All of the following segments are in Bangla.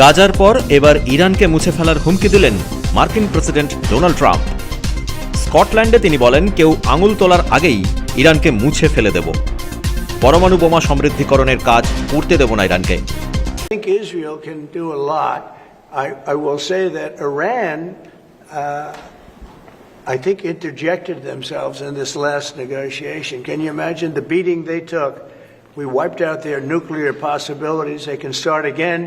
গাজার পর এবার ইরানকে মুছে ফেলার হুমকি দিলেন মার্কিন প্রেসিডেন্ট ডোনাল্ড ট্রাম্প স্কটল্যান্ডে তিনি বলেন কেউ আঙুল তোলার আগেই ইরানকে মুছে ফেলে দেব পরমাণু বোমা সমৃদ্ধিকরণের কাজ করতে দেব না ইরানকে I think uh, interjected themselves in this last negotiation. Can you imagine the beating they took? We wiped out their nuclear possibilities. They can start again.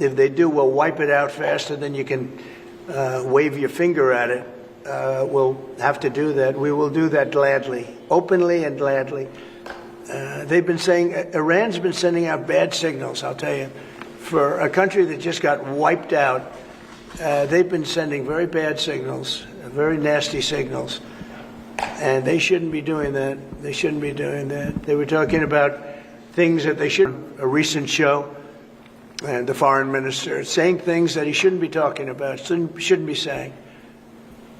If they do, we'll wipe it out faster than you can uh, wave your finger at it. Uh, we'll have to do that. We will do that gladly, openly and gladly. Uh, they've been saying Iran's been sending out bad signals. I'll tell you, for a country that just got wiped out, uh, they've been sending very bad signals, very nasty signals, and they shouldn't be doing that. They shouldn't be doing that. They were talking about things that they should. A recent show, and the foreign minister saying things that he shouldn't be talking about, shouldn't, shouldn't be saying.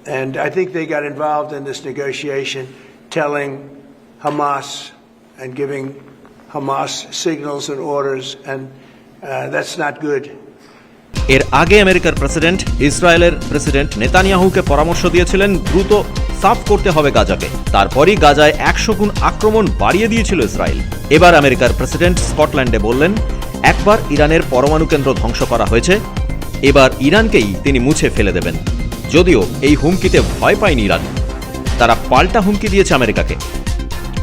And I think they got involved in this negotiation, telling Hamas and giving Hamas signals and orders, and uh, that's not good. এর আগে আমেরিকার প্রেসিডেন্ট ইসরায়েলের প্রেসিডেন্ট নেতানিয়াহুকে পরামর্শ দিয়েছিলেন দ্রুত সাফ করতে হবে গাজাকে তারপরই গাজায় একশো গুণ আক্রমণ বাড়িয়ে দিয়েছিল ইসরায়েল এবার আমেরিকার প্রেসিডেন্ট স্কটল্যান্ডে বললেন একবার ইরানের পরমাণু কেন্দ্র ধ্বংস করা হয়েছে। এবার ইরানকেই তিনি মুছে ফেলে দেবেন। যদিও এই হুমকিতে ভয় পায়নি ইরান। তারা পাল্টা হুমকি দিয়েছে আমেরিকাকে।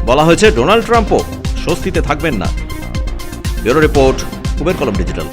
বলা হয়েছে, ডোনাল্ড ট্রাম্পও স্বস্তিতে থাকবেন না। ব্যুরো রিপোর্ট, কুবের কলম ডিজিটাল।